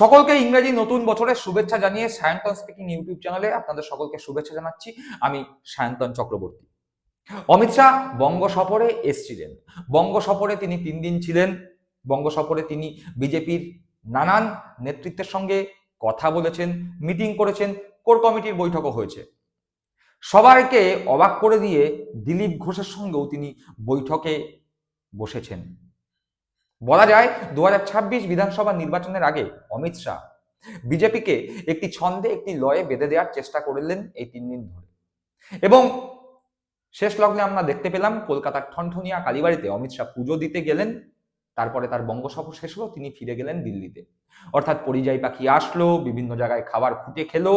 সকলকে ইংরেজি নতুন বছরের শুভেচ্ছা জানিয়ে সায়ন্তন স্পিকিং ইউটিউব চ্যানেলে আপনাদের সকলকে শুভেচ্ছা জানাচ্ছি। আমি সায়ন্তন চক্রবর্তী। অমিত শাহ বঙ্গ সফরে এসছিলেন। বঙ্গ সফরে তিনি তিন দিন ছিলেন। বঙ্গ সফরে তিনি বিজেপির নানান নেতৃত্বের সঙ্গে কথা বলেছেন, মিটিং করেছেন, কোর কমিটির বৈঠকও হয়েছে। সবাইকে অবাক করে দিয়ে দিলীপ ঘোষের সঙ্গেও তিনি বৈঠকে বসেছেন। বলা যায় দু হাজার ছাব্বিশ বিধানসভা নির্বাচনের আগে অমিত শাহ বিজেপিকে একটি ছন্দে একটি লয়ে বেঁধে দেওয়ার চেষ্টা করলেন এই তিন দিন ধরে। এবং শেষ লগ্নে আমরা দেখতে পেলাম কলকাতার ঠনঠনিয়া কালীবাড়িতে অমিত শাহ পুজো দিতে গেলেন, তারপরে তার বঙ্গ সফর শেষ হলো, তিনি ফিরে গেলেন দিল্লিতে। অর্থাৎ পরিযায়ী পাখি আসলো, বিভিন্ন জায়গায় খাবার খুঁটে খেলো,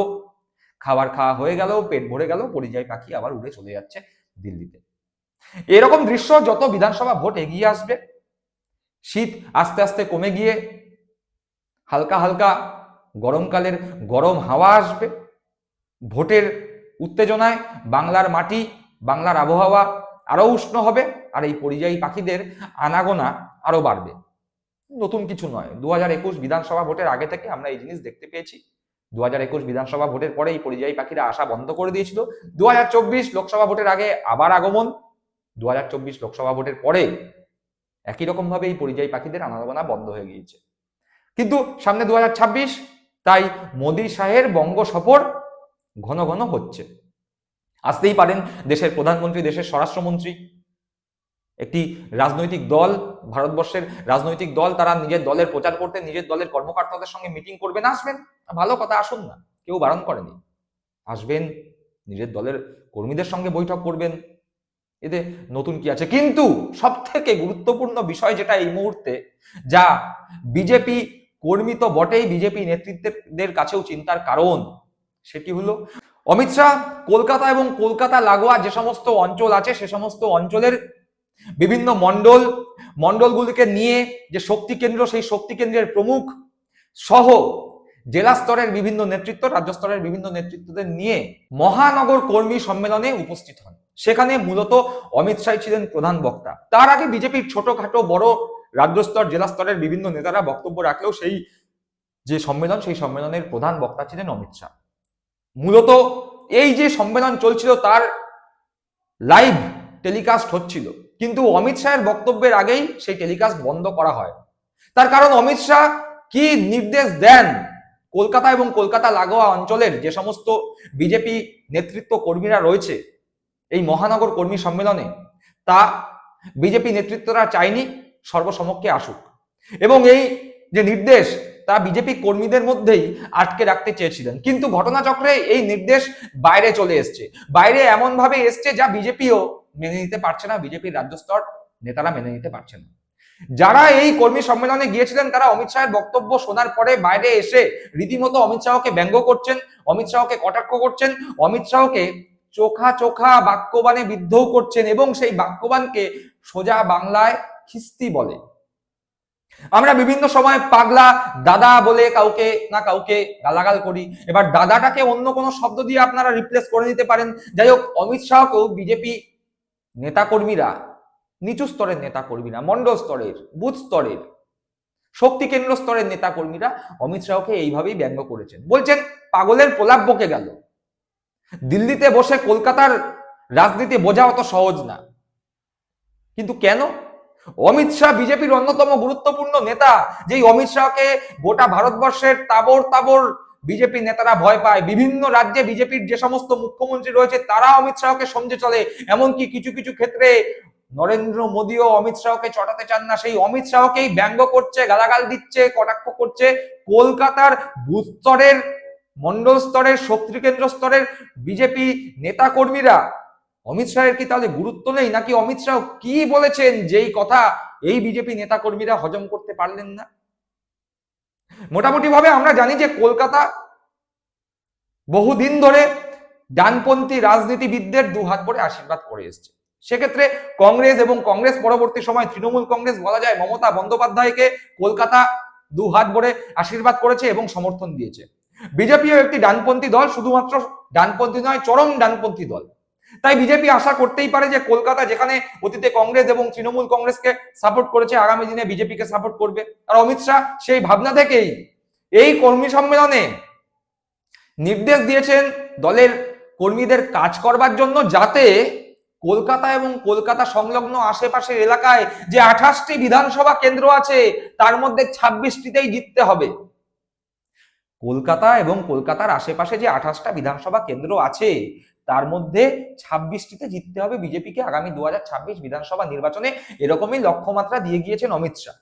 খাবার খাওয়া হয়ে গেল, পেট ভরে গেল, পরিযায়ী পাখি আবার উড়ে চলে যাচ্ছে দিল্লিতে। এরকম দৃশ্য যত বিধানসভা ভোট এগিয়ে আসবে শীত আস্তে আস্তে কমে গিয়ে হালকা হালকা গরমকালের গরম হাওয়া আসবে। ভোটের উত্তেজনায় বাংলার মাটি, বাংলার আবহাওয়া আরও উষ্ণ হবে আর এই পরিযায়ী পাখিদের আনাগোনা আরও বাড়বে। নতুন কিছু নয় দু হাজার একুশ বিধানসভা ভোটের আগে থেকে আমরা এই জিনিস দেখতে পেয়েছি। দু হাজার একুশ বিধানসভা ভোটের পরে এই পরিযায়ী পাখিরা আসা বন্ধ করে দিয়েছিল। দু হাজার চব্বিশ লোকসভা ভোটের আগে আবার আগমন। দু হাজার চব্বিশ লোকসভা ভোটের পরে একই রকম ভাবে এই পরিযায়ী পাখিদের আনাগোনা বন্ধ হয়ে গিয়েছে। কিন্তু সামনে দুহাজার ছাব্বিশ, তাই মোদী শাহের বঙ্গ সফর ঘন ঘন হচ্ছে। আসতেই পারেন দেশের প্রধানমন্ত্রী, দেশের স্বরাষ্ট্রমন্ত্রী। একটি রাজনৈতিক দল, ভারতবর্ষের রাজনৈতিক দল, তারা নিজের দলের প্রচার করতে, নিজের দলের কর্মকর্তাদের সঙ্গে মিটিং করবেন আসবেন। ভালো কথা, আসুন না, কেউ বারণ করেনি। আসবেন, নিজের দলের কর্মীদের সঙ্গে বৈঠক করবেন। এতে নতুন কি আছে? কিন্তু সব থেকে গুরুত্বপূর্ণ বিষয় যেটা এই মুহূর্তে, যা বিজেপি কর্মী তো বটেই বিজেপি নেতৃত্বের কাছেও চিন্তার কারণ, সেটি হলো অমিত শাহ, কলকাতা এবং কলকাতা লাগোয়া যে সমস্ত অঞ্চল আছে, সে সমস্ত অঞ্চলের বিভিন্ন মণ্ডল, মণ্ডলগুলিকে নিয়ে যে শক্তি কেন্দ্র, সেই শক্তি কেন্দ্রের প্রমুখ সহ জেলা স্তরের বিভিন্ন নেতৃত্ব, রাজ্য স্তরের বিভিন্ন নেতৃত্বদের নিয়ে মহানগর কর্মী সম্মেলনে উপস্থিত হন। সেখানে মূলত অমিত শাহ ছিলেন প্রধান বক্তা। তার আগে বিজেপির ছোটখাটো বড় রাজ্য স্তর জেলা স্তরের বিভিন্ন নেতারা বক্তব্য রাখলেও সেই যে সম্মেলন, সেই সম্মেলনের প্রধান বক্তা ছিলেন অমিত শাহ। মূলত এই যে সম্মেলন চলছিল, তার লাইভ টেলিকাস্ট হচ্ছিল। কিন্তু অমিত শাহের বক্তব্যের আগেই সেই টেলিকাস্ট বন্ধ করা হয়। তার কারণ অমিত শাহ কি নির্দেশ দেন কলকাতা এবং কলকাতা লাগোয়া অঞ্চলের যে সমস্ত বিজেপি নেতৃত্ব কর্মীরা রয়েছে এই মহানগর কর্মী সম্মেলনে তা বিজেপি নেতৃত্বরা চায়নি সর্বসমক্ষে আসুক। এবং এই যে নির্দেশ, তা বিজেপি কর্মীদের মধ্যেই আটকে রাখতে চেয়েছিলেন। কিন্তু ঘটনাচক্রে এই নির্দেশ বাইরে চলে এসছে। বাইরে এমনভাবে এসছে যা বিজেপিও মেনে নিতে পারছে না, বিজেপির রাজ্য স্তর নেতারা মেনে নিতে পারছে না। যারা এই কর্মী সম্মেলনে গিয়েছিলেন, তারা অমিত শাহের বক্তব্য শোনার পরে বাইরে এসে রীতিমতো অমিত শাহকে ব্যঙ্গ করছেন, অমিত শাহকে কটাক্ষ করছেন, অমিত শাহকে চোখা চোখা বাক্যবানে বিদ্ধও করছেন এবং সেই বাক্যবানকে সোজা বাংলায় খিস্তি বলে। আমরা বিভিন্ন সময় পাগলা দাদা বলে কাউকে না কাউকে গালাগাল করি। এবার দাদাটাকে অন্য কোনো শব্দ দিয়ে আপনারা রিপ্লেস করে নিতে পারেন। যাই হোক, অমিত শাহকেও বিজেপি নেতাকর্মীরা, নিচু স্তরের নেতাকর্মীরা মন্ডল স্তরের, বুথ স্তরের, শক্তি কেন্দ্র স্তরের নেতাকর্মীরা অমিত শাহকে এইভাবেই ব্যঙ্গ করেছেন। বলছেন, পাগলের প্রলাপ বকে গেল। দিল্লিতে বসে কলকাতার রাজনীতি বোঝা অত সহজ না। কিন্তু কেন? অমিত শাহ বিজেপির অন্যতম গুরুত্বপূর্ণ নেতা, যেই অমিত শাহকে গোটা ভারতবর্ষের তাবর তাবর বিজেপি নেতারা ভয় পায়। বিভিন্ন রাজ্যে বিজেপির যে সমস্ত মুখ্যমন্ত্রী রয়েছে, তারা অমিত শাহকে সমঝে চলে। এমনকি কিছু কিছু ক্ষেত্রে নরেন্দ্র মোদীও অমিত শাহকে চটাতে চান না। সেই অমিত শাহকেই ব্যঙ্গ করছে, গালাগাল দিচ্ছে, কটাক্ষ করছে। কলকাতার বুথ স্তরের মন্ডল স্তরের শক্তি কেন্দ্র স্তরের বিজেপি নেতা কর্মীরা অমিত শাহের কি তাহলে গুরুত্ব নেই? নাকি অমিত শাহ কি বলেছেন যেই কথা এই বিজেপি নেতা কর্মীরা হজম করতে পারলেন না? মোটামুটি ভাবে আমরা জানি যে কলকাতা বহুদিন ধরে ডানপন্থী রাজনীতিবিদদের দু হাত করে আশীর্বাদ করে এসছে। সেক্ষেত্রে কংগ্রেস এবং কংগ্রেস পরবর্তী সময় তৃণমূল কংগ্রেস বলা যায় মমতা বন্দ্যোপাধ্যায়কে কলকাতা দু হাত ভরে আশীর্বাদ করেছে এবং সমর্থন দিয়েছে। বিজেপিও একটি ডানপন্থী দল, শুধুমাত্র ডানপন্থী নয়, চরম ডানপন্থী দল। তাই বিজেপি আশা করতেই পারে যে কলকাতা, যেখানে অতীতে কংগ্রেস এবং তৃণমূল কংগ্রেসকে সাপোর্ট করেছে, আগামী দিনে বিজেপিকে সাপোর্ট করবে। আর অমিত শাহ সেই ভাবনা থেকেই এই কর্মী সম্মেলনে নির্দেশ দিয়েছেন দলের কর্মীদের কাজ করবার জন্য যাতে কলকাতা এবং কলকাতা সংলগ্ন আশেপাশের এলাকায় যে আঠাশটি বিধানসভা কেন্দ্র আছে, তার মধ্যে ছাব্বিশটিতেই জিততে হবে। কলকাতা এবং কলকাতার আশেপাশে যে আঠাশটা বিধানসভা কেন্দ্র আছে, তার মধ্যে ছাব্বিশটিতে জিততে হবে বিজেপিকে। আগামী দু বিধানসভা নির্বাচনে এরকমই লক্ষ্যমাত্রা দিয়ে গিয়েছেন অমিত শাহ।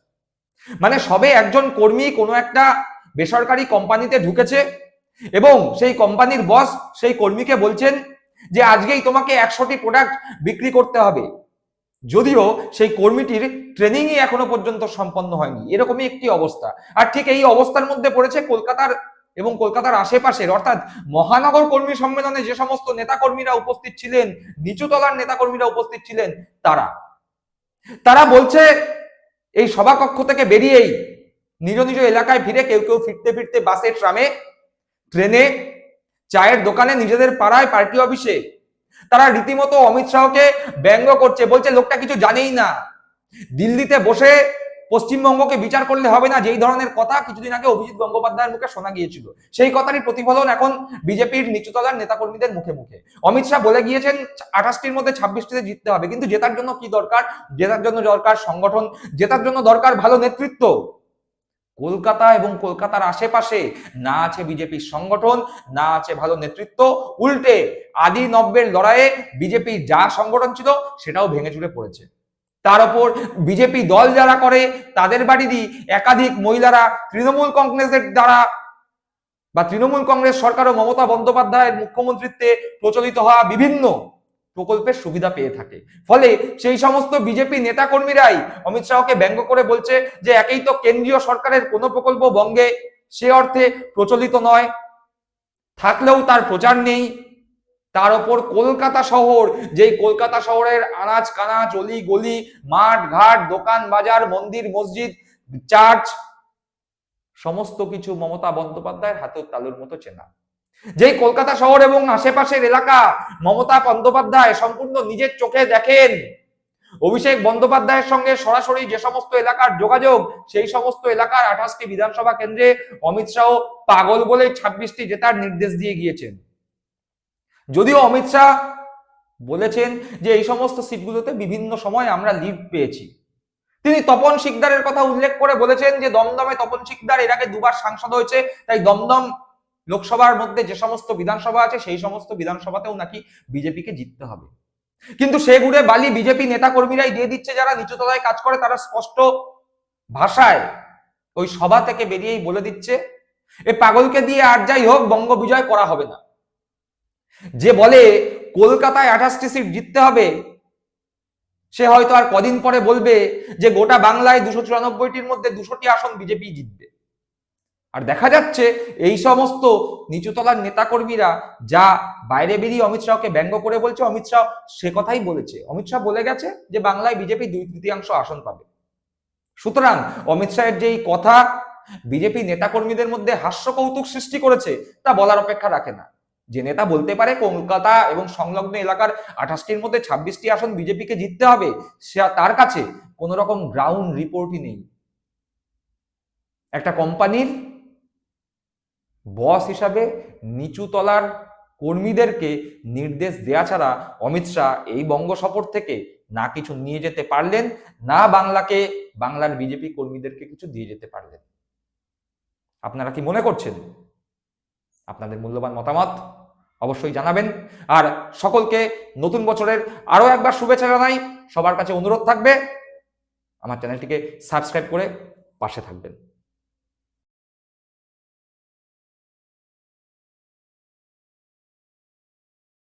মানে সবে একজন কর্মী কোনো একটা বেসরকারি কোম্পানিতে ঢুকেছে এবং সেই কোম্পানির বস সেই কর্মীকে বলছেন যে, আজকেই তোমাকে একশোটি প্রোডাক্ট বিক্রি করতে হবে। যদিও সেই কর্মীটির ট্রেনিংই এখনও পর্যন্ত সম্পন্ন হয়নি। এরকমই একটি অবস্থা। আর ঠিক এই অবস্থার মধ্যে পড়েছে কলকাতার এবং কলকাতার আশেপাশের, অর্থাৎ মহানগর কর্মী সম্মেলনে যে সমস্ত নেতাকর্মীরা উপস্থিত ছিলেন, নিচুতলার নেতাকর্মীরা উপস্থিত ছিলেন, তারা। তারা বলছে, এই সভাকক্ষ থেকে বেরিয়েই নিজ নিজ এলাকায় ফিরে কেউ কেউ ফিরতে ফিরতে বাসে, ট্রামে, ট্রেনে, চায়ের দোকানে, নিজেদের পাড়ায়, পার্টি অফিসে তারা রীতিমতো অমিত শাহকে ব্যঙ্গ করছে, বলছে, লোকটা কিছু জানেই না। দিল্লিতে বসে পশ্চিমবঙ্গকে বিচার করলে হবে না। যেই ধরনের কথা কিছুদিন আগে অভিজিৎ গঙ্গোপাধ্যায়ের মুখে শোনা গিয়েছিল। সেই কথারই প্রতিফলন এখন বিজেপির নিচুতলার নেতাকর্মীদের মুখে মুখে। অমিত শাহ বলে গিয়েছেন, আঠাশটির মধ্যে ছাব্বিশটিতে জিততে হবে। কিন্তু জেতার জন্য কি দরকার? জেতার জন্য দরকার সংগঠন, জেতার জন্য দরকার ভালো নেতৃত্ব। কলকাতা এবং কলকাতার আশেপাশে না আছে বিজেপির সংগঠন, না আছে ভালো নেতৃত্ব, উল্টে আদি নব্বের লড়াইয়ে বিজেপি যা সংগঠন ছিল সেটাও ভেঙে চুড়ে পড়েছে। তার উপর বিজেপি দল যারা করে, তাদের বাড়িরই একাধিক মহিলারা তৃণমূল কংগ্রেসের দ্বারা বা তৃণমূল কংগ্রেস সরকার ও মমতা বন্দ্যোপাধ্যায়ের মুখ্যমন্ত্রীত্বে প্রচলিত হওয়া বিভিন্ন প্রকল্পের সুবিধা পেয়ে থাকে। ফলে সেই সমস্ত বিজেপি নেতাকর্মীরাই অমিত শাহকে ব্যঙ্গ করে বলছে যে একেই তো কেন্দ্রীয় সরকারের কোনো প্রকল্প বঙ্গে সে অর্থে প্রচলিত নয়। থাকলেও তার প্রচার নেই। তার ওপর কলকাতা শহর, যেই কলকাতা শহরের আনাজ, কানাচ, অলি গলি, মাঠ, ঘাট, দোকান, বাজার, মন্দির, মসজিদ, চার্চ, সমস্ত কিছু মমতা বন্দ্যোপাধ্যায়ের হাতের তালুর মতো চেনা। যেই কলকাতা শহর এবং আশেপাশের এলাকা, মমতা বন্দ্যোপাধ্যায় সম্পূর্ণ নিজের চোখে দেখেন। অভিষেক বন্দ্যোপাধ্যায়ের সঙ্গে সরাসরি যে সমস্ত এলাকার যোগাযোগ, সেই সমস্ত এলাকার আঠাশটি বিধানসভা কেন্দ্রে অমিত শাহ পাগল বলে ছাব্বিশটি জেতার নির্দেশ দিয়ে গিয়েছেন। যদিও অমিত শাহ বলেছেন যে এই সমস্ত সিটগুলোতে বিভিন্ন সময় আমরা লিড পেয়েছি। তিনি তপন শিকদারের কথা উল্লেখ করে বলেছেন যে দমদমে তপন শিকদার এর আগে দুবার সাংসদ হয়েছে, তাই দমদম লোকসভার মধ্যে যে সমস্ত বিধানসভা আছে, সেই সমস্ত বিধানসভাতেও নাকি বিজেপিকে জিততে হবে। কিন্তু সে ঘুরে বালি বিজেপি নেতা কর্মীরাই দিয়ে দিচ্ছে, যারা নিচুতলায় কাজ করে, তারা স্পষ্ট ভাষায় ওই সভা থেকে বেরিয়েই বলে দিচ্ছে, এ পাগলকে দিয়ে আর যাই হোক, বঙ্গ বিজয় করা হবে না। যে বলে, কলকাতায় আঠাশটি সিট জিততে হবে, সে হয়তো আর কদিন পরে বলবে যে গোটা বাংলায় দুশো চুরানব্বইটির মধ্যে দুশোটি আসন বিজেপি জিতবে। আর দেখা যাচ্ছে এই সমস্ত নিচুতলার নেতাকর্মীরা যা বাইরে বেরিয়ে অমিত শাহকে ব্যঙ্গ করে বলছে, অমিত শাহ সে কথাই বলেছে। অমিত শাহ বলে গেছে যে বাংলায় বিজেপি দুই তৃতীয়াংশ আসন পাবে। সুতরাং অমিত শাহের যে এই কথা বিজেপি নেতাকর্মীদের মধ্যে হাস্য কৌতুক সৃষ্টি করেছে, তা বলার অপেক্ষা রাখে না। যে নেতা বলতে পারে কলকাতা এবং সংলগ্ন এলাকার আঠাশটির মধ্যে ছাব্বিশটি আসন বিজেপিকে জিততে হবে, সে তার কাছে কোন রকম গ্রাউন্ড রিপোর্টই নেই। একটা কোম্পানির বস হিসাবে নিচু তলার কর্মীদেরকে নির্দেশ দেয়া ছাড়া অমিত শাহ এই বঙ্গ সফর থেকে না কিছু নিয়ে যেতে পারলেন, না বাংলাকে, বাংলার বিজেপি কর্মীদেরকে কিছু দিয়ে যেতে পারলেন। আপনারা কি মনে করছেন? আপনাদের মূল্যবান মতামত অবশ্যই জানাবেন। আর সকলকে নতুন বছরের আরও একবার শুভেচ্ছা জানাই। সবার কাছে অনুরোধ থাকবে, আমার চ্যানেলটিকে সাবস্ক্রাইব করে পাশে থাকবেন।